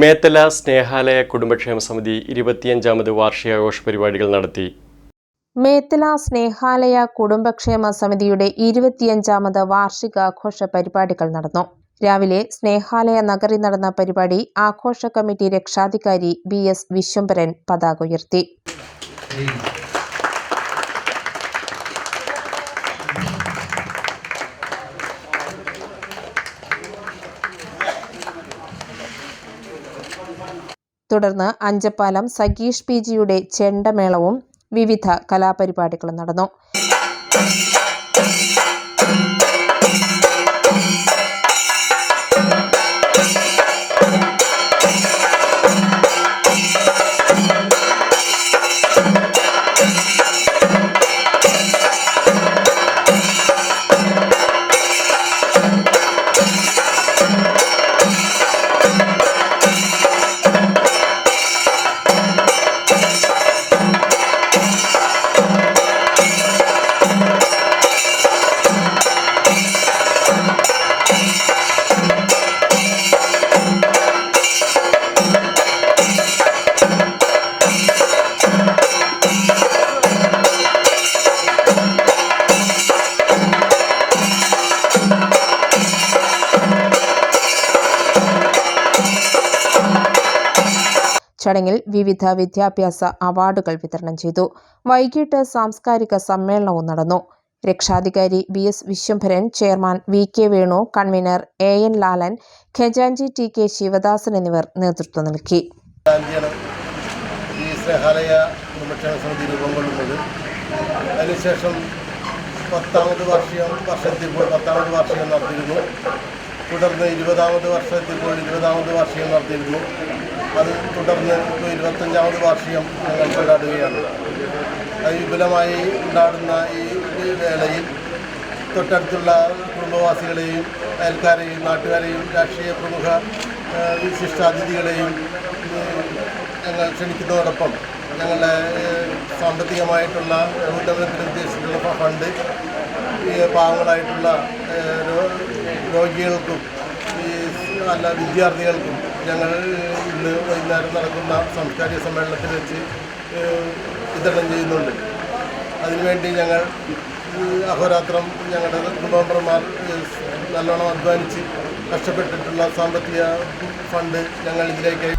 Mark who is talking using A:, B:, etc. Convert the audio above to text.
A: മേത്തല സ്നേഹാലയ കുടുംബക്ഷേമ സമിതി ഇരുപത്തിയഞ്ചാമത് വാർഷികാഘോഷ പരിപാടികൾ നടത്തി.
B: മേത്തല സ്നേഹാലയ കുടുംബക്ഷേമ സമിതിയുടെ ഇരുപത്തിയഞ്ചാമത് വാർഷികാഘോഷ പരിപാടികൾ നടന്നു. രാവിലെ സ്നേഹാലയ നഗറിൽ നടന്ന പരിപാടി ആഘോഷ കമ്മിറ്റി രക്ഷാധികാരി ബി എസ് വിശ്വംഭരൻ പതാക ഉയർത്തി. തുടർന്ന് അഞ്ചപ്പാലം സഗീഷ് പി ജിയുടെ ചെണ്ടമേളവും വിവിധ കലാപരിപാടികളും നടന്നു. ചടങ്ങിൽ വിവിധ വിദ്യാഭ്യാസ അവാർഡുകൾ വിതരണം ചെയ്തു. വൈകിട്ട് സാംസ്കാരിക സമ്മേളനവും നടന്നു. രക്ഷാധികാരി B S Viswambharan chairman V K Venu convener A N Lalan ഖജാൻജി T K Sivadasan എന്നിവർ നേതൃത്വം നൽകി.
C: ഈ സമിതി അതിനുശേഷം പത്താമത് വാർഷികം വർഷത്തിപ്പോൾ പത്താമത് വർഷം നടത്തിയിരുന്നു. തുടർന്ന് ഇരുപതാമത് വർഷത്തിപ്പോൾ ഇരുപതാമത് വർഷം നടത്തിയിരുന്നു. അത് തുടർന്ന് ഇരുപത്തഞ്ചാമത് വാർഷികം കൊണ്ടാടുകയാണ്. വിപുലമായി ഉണ്ടാടുന്ന ഈ വേളയിൽ തൊട്ടടുത്തുള്ള കുടുംബവാസികളെയും അയൽക്കാരെയും നാട്ടുകാരെയും രാഷ്ട്രീയ പ്രമുഖ വിശിഷ്ടാതിഥികളെയും ഞങ്ങൾ ക്ഷണിക്കുന്നതോടൊപ്പം ഞങ്ങളുടെ സാമ്പത്തികമായിട്ടുള്ള ഉന്നമനത്തിന് ഉദ്ദേശിച്ചിട്ടുള്ള ഫണ്ട് ഈ പാവങ്ങളായിട്ടുള്ള രോഗികൾക്കും ഈ അല്ല വിദ്യാർത്ഥികൾക്കും ഞങ്ങൾ ഇന്ന് വൈകുന്നേരം നടക്കുന്ന സാംസ്കാരിക സമ്മേളനത്തിൽ വെച്ച് വിതരണം ചെയ്യുന്നുണ്ട്. അതിനുവേണ്ടി ഞങ്ങൾ അഹോരാത്രം ഞങ്ങളുടെ കുടുംബ നല്ലോണം അധ്വാനിച്ച് കഷ്ടപ്പെട്ടിട്ടുള്ള സാമ്പത്തിക ഫണ്ട് ഞങ്ങൾ ഇതിലേക്ക്